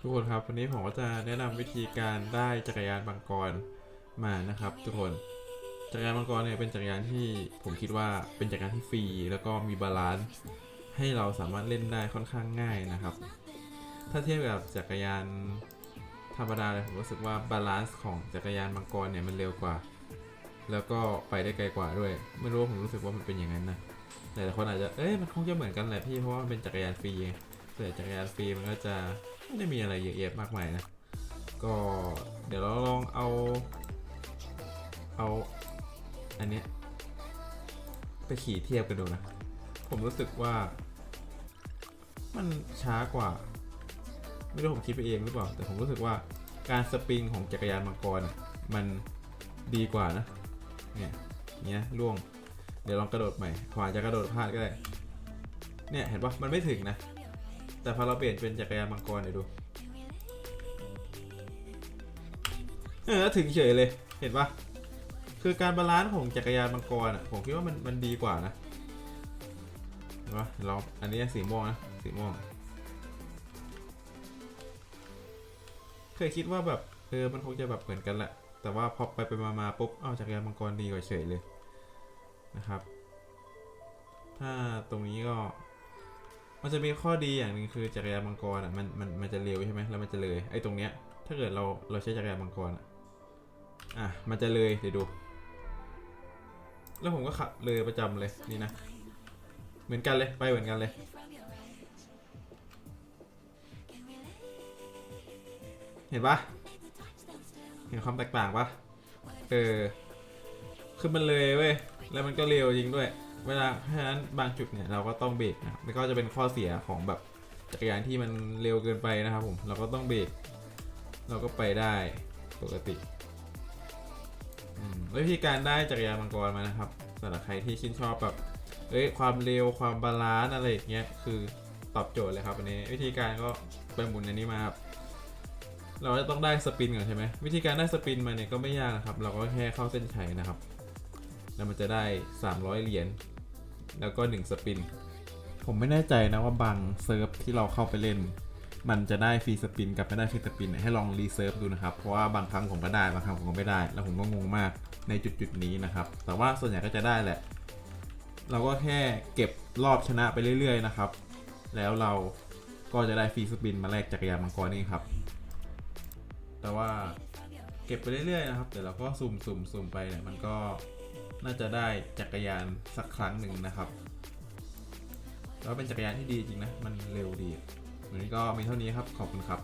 ทุกคนครับวันนี้ผมก็จะแนะนำวิธีการได้จักรยานมังกรมานะครับ ทุกคนจักรยานมังกรเนี่ยเป็นจักรยานที่ผมคิดว่าเป็นจักรยานที่ฟรีแล้วก็มีบาลานซ์ให้เราสามารถเล่นได้ค่อนข้างง่ายนะครับ ถ้าเทียบกับจักรยานธรรมดาเลยผมรู้สึกว่าบาลานซ์ของจักรยานมังกรเนี่ยมันเร็วกว่า แล้วก็ไปได้ไกลกว่าด้วย ไม่รู้ผมรู้สึกว่ามันเป็นอย่างนั้นนะแต่หลายคนอาจจะเอ้ยมันคงจะเหมือนกันแหละพี่เพราะว่ามันเป็นจักรยานฟรี ไงแต่จักรยานฟรีมันก็จะไม่ได้มีอะไรเยอะแยะมากมายนะ ก็เดี๋ยวเราลองเอา เอาอันเนี้ยไปขี่เทียบกันดูนะ ผมรู้สึกว่า มันช้ากว่า ไม่รู้ผมคิดไปเองหรือเปล่า แต่ผมรู้สึกว่าการสปริงของจักรยานมังกรอะมันดีกว่านะ เนี่ยเนี้ยล่วง เดี๋ยวลองกระโดดใหม่ขวาจะกระโดดพลาดก็ได้ เนี่ยเห็นปะมันไม่ถึงนะ แต่พอเราเปลี่ยนเป็นจักรยานมังกรเดี๋ยวดู เออถึงเฉยเลย เห็นปะคือการบาลานซ์ของจักรยานมังกรอะ ผมคิดว่ามันมันดีกว่านะเห็นปะเราอันนี้สีม่วงนะ สีม่วง เคยคิดว่าแบบเออมันคงจะแบบเหมือนกันแหละ แต่ว่าพอไปไปมามาปุ๊บ เอ้าจักรยานมังกรดีกว่าเฉยเลยนะครับ ถ้าตรงนี้ก็ มันจะมีข้อดีอย่างหนึ่งคือจักรยานมังกรอะมันมันมันจะเร็วใช่ไหมแล้วมันจะเลยไอ้ตรงเนี้ยถ้าเกิดเราเราใช้จักรยานมังกรอะอะมันจะเลยเดี๋ยวดู แล้วผมก็ขับเลยประจำเลยนี่นะ เหมือนกันเลยไปเหมือนกันเลยเห็นปะเห็นความแตกต่างปะเออคือมันเลยเว้ย แล้วมันก็เร็วจริงด้วย เวลาเพราะฉะนั้นบางจุดเนี่ยเราก็ต้องเบรกนะครับมันก็จะเป็นข้อเสียของแบบจักรยานที่มันเร็วเกินไปนะครับผมเราก็ต้องเบรกเราก็ไปได้ปกติววิธีการได้จักรยานมังกรมานะครับสำหรับใครที่ชื่นชอบแบบเอ้ยความเร็วความบาลานซ์อะไรอย่างเงี้ยคือตอบโจทย์เลยครับอันนี้วิธีการก็ไปหมุนอันนี้มาครับเราจะต้องได้สปินก่อนใช่ไหมวิธีการได้สปินมาเนี่ยก็ไม่ยากนะครับ เราก็แค่เข้าเส้นชัยนะครับ แล้วมันจะได้ 300 เหรียญแล้วก็ 1 สปิน ผมไม่แน่ใจนะว่าบางเซิร์ฟที่เราเข้าไปเล่น มันจะได้ฟรีสปินกับไม่ได้ฟรีสปินให้ลองรีเซิร์ฟดูนะครับ เพราะว่าบางครั้งผมก็ได้บางครั้งผมก็ไม่ได้ แล้วผมก็งงมากในจุดจุดนี้นะครับ แต่ว่าส่วนใหญ่ก็จะได้แหละ เราก็แค่เก็บรอบชนะไปเรื่อยๆนะครับ แล้วเราก็จะได้ฟรีสปินมาแลกจักรยานมังกรนี่ครับ แต่ว่าเก็บไปเรื่อยๆนะครับ เดี๋ยวเราก็สุ่มสุ่มสุ่มไปเนี่ยมันก็ น่าจะได้จักรยานสักครั้งหนึ่งนะครับ แล้วเป็นจักรยานที่ดีจริงนะ มันเร็วดีวันนี้ก็มีเท่านี้ครับ ขอบคุณครับ